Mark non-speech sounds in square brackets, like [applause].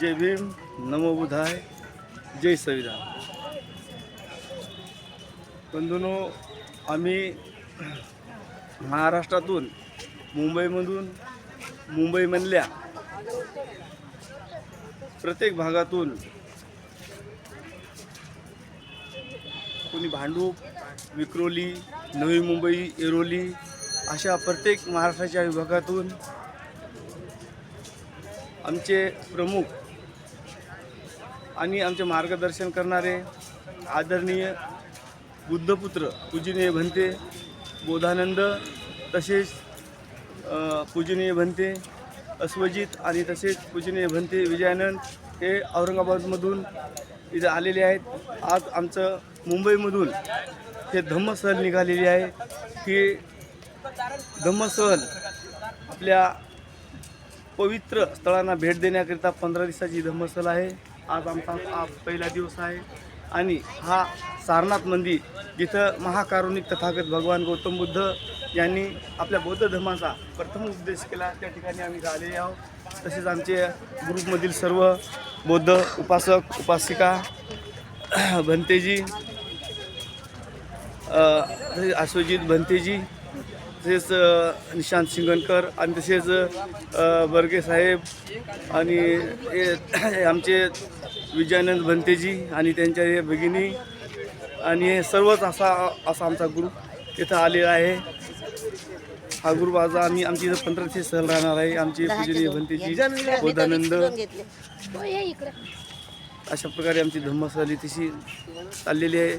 जय भीम नमो बुधाय जय संविधान बंधूनो आम्ही महाराष्ट्रातून मुंबईमधून मुंबईमधल्या प्रत्येक भागातून कोणी भांडूप विक्रोली नवी मुंबई एरोली अशा प्रत्येक महाराष्ट्राच्या विभागातून आमचे प्रमुख आणि आमचे मार्गदर्शन करणारे आदरणीय बुद्धपुत्र पूजनीय भंते बोधानंद तसेच पूजनीय भंते अस्वजित आणि तसेच पूजनीय भंते विजयानंद हे औरंगाबादमधून इथे आलेले आहेत. आज आमचं मुंबईमधून हे धम्मसहल निघालेली आहे. की धम्मसहल आपल्या पवित्र स्थळांना भेट देण्याकरिता पंधरा दिवसाची धम्मस्थल आहे. आज आमचा हा पहिला दिवस आहे. आणि हा सारनाथ मंदिर जिथं महाकारुणिक तथागत भगवान गौतम बुद्ध यांनी आपल्या बौद्ध धर्माचा प्रथम उपदेश केला. त्या ठिकाणी आम्ही आलेले आहोत. तसेच आमचे ग्रुपमधील सर्व बौद्ध उपासक उपासिका [clears throat] भंतेजी अ, आश्वजित भंतेजी तसेच निशांत शिंगणकर आणि तसेच बर्गे साहेब आणि हे [clears throat] आमचे विजयानंद भंतेजी आणि त्यांच्या हे भगिनी. आणि हे सर्वच असा असा आमचा ग्रुप इथं आलेला आहे. हा ग्रुप आज आम्ही आमची इथं पंधरा ते सहल राहणार आहे. आमची पूजनीय भंतेजी बोधानंद. हो, अशा प्रकारे आमची धम्मसहल तशी चाललेली आहे.